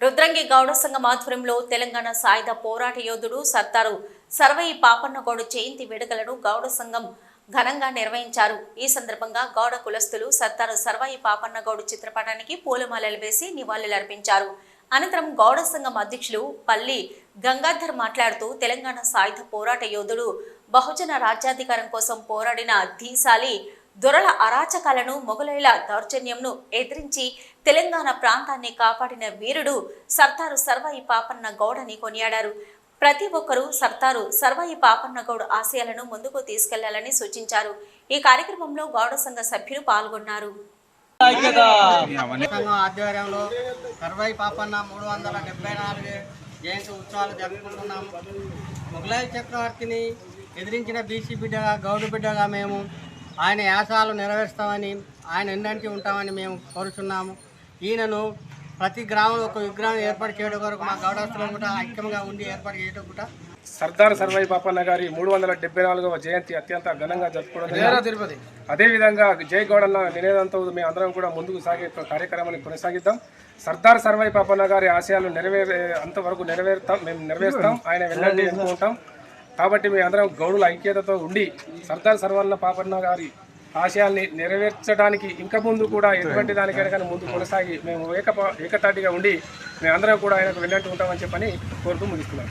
రుద్రంగి గౌడ సంఘం ఆధ్వర్యంలో తెలంగాణ సాయుధ పోరాట యోధుడు సర్దారు సర్వయి పాపన్నగౌడు జయంతి వేడుకలను గౌడ సంఘం ఘనంగా నిర్వహించారు. ఈ సందర్భంగా గౌడ కులస్తులు సర్దారు సర్వాయి పాపన్నగౌడు చిత్రపటానికి పూలమాలలు వేసి నివాళులర్పించారు అనంతరం గౌడ సంఘం అధ్యక్షులు పల్లి గంగాధర్ మాట్లాడుతూ తెలంగాణ సాయుధ పోరాట యోధుడు బహుజన రాజ్యాధికారం కోసం పోరాడిన ధీశాలి దొరల అరాచకాలను మొఘలైల దౌర్జన్యంను ఎదిరించి తెలంగాణ ప్రాంతాన్ని కాపాడిన వీరుడు సర్దారు సర్వాయి పాపన్న గౌడని కొనియాడారు. ప్రతి ఒక్కరూ సర్దారు సర్వాయి పాపన్న గౌడ్ ఆశయాలను ముందుకు తీసుకెళ్ళాలని సూచించారు. ఈ కార్యక్రమంలో గౌడ సంఘ సభ్యులు పాల్గొన్నారు. ఆధ్వర్యంలో సర్వై పాపన్న మూడు వందల డెబ్బై నాలుగు జయంతి ఉత్సవాలు జరుపుకుంటున్నాము ముఘలాయ చక్రవర్తిని ఎదిరించిన బీసీ బిడ్డగా గౌడ బిడ్డగా మేము ఆయన యాసాలు నెరవేరుస్తామని ఆయన ఎన్నంటి ఉంటామని మేము కోరుచున్నాము. ఈయనను ప్రతి గ్రామంలో ఒక విగ్రహం ఏర్పాటు చేయడం కొరకు మా గౌడస్తులను కూడా ఐక్యంగా ఉండి ఏర్పాటు చేయడం కూడా సర్దార్ సర్వై పాపన్న గారి మూడు వందల డెబ్బై నాలుగవ జయంతి అత్యంత ఘనంగా జరుపుకోవడం తిరుపతి. అదేవిధంగా జై గౌడన్న నినేదంతో మేము అందరం కూడా ముందుకు సాగే కార్యక్రమాన్ని కొనసాగిద్దాం. సర్దార్ సర్వై పాపన్న గారి ఆశయాలు నెరవేరే అంతవరకు నెరవేరుతాం మేము నెరవేరుస్తాం. ఆయన వెళ్ళండి అనుకుంటాం కాబట్టి మేము అందరం గౌడుల ఐక్యతతో ఉండి సర్దార్ సర్వన్న పాపన్న గారి ఆశయాల్ని నెరవేర్చడానికి ఇంకా ముందు కూడా ఎటువంటి దానికైనా కానీ ముందు కొనసాగి మేము ఏక ఏకతాటిగా ఉండి మేము అందరం కూడా ఆయనకు వెళ్ళినట్టు ఉంటామని చెప్పని కోరుతూ ముగిస్తున్నాం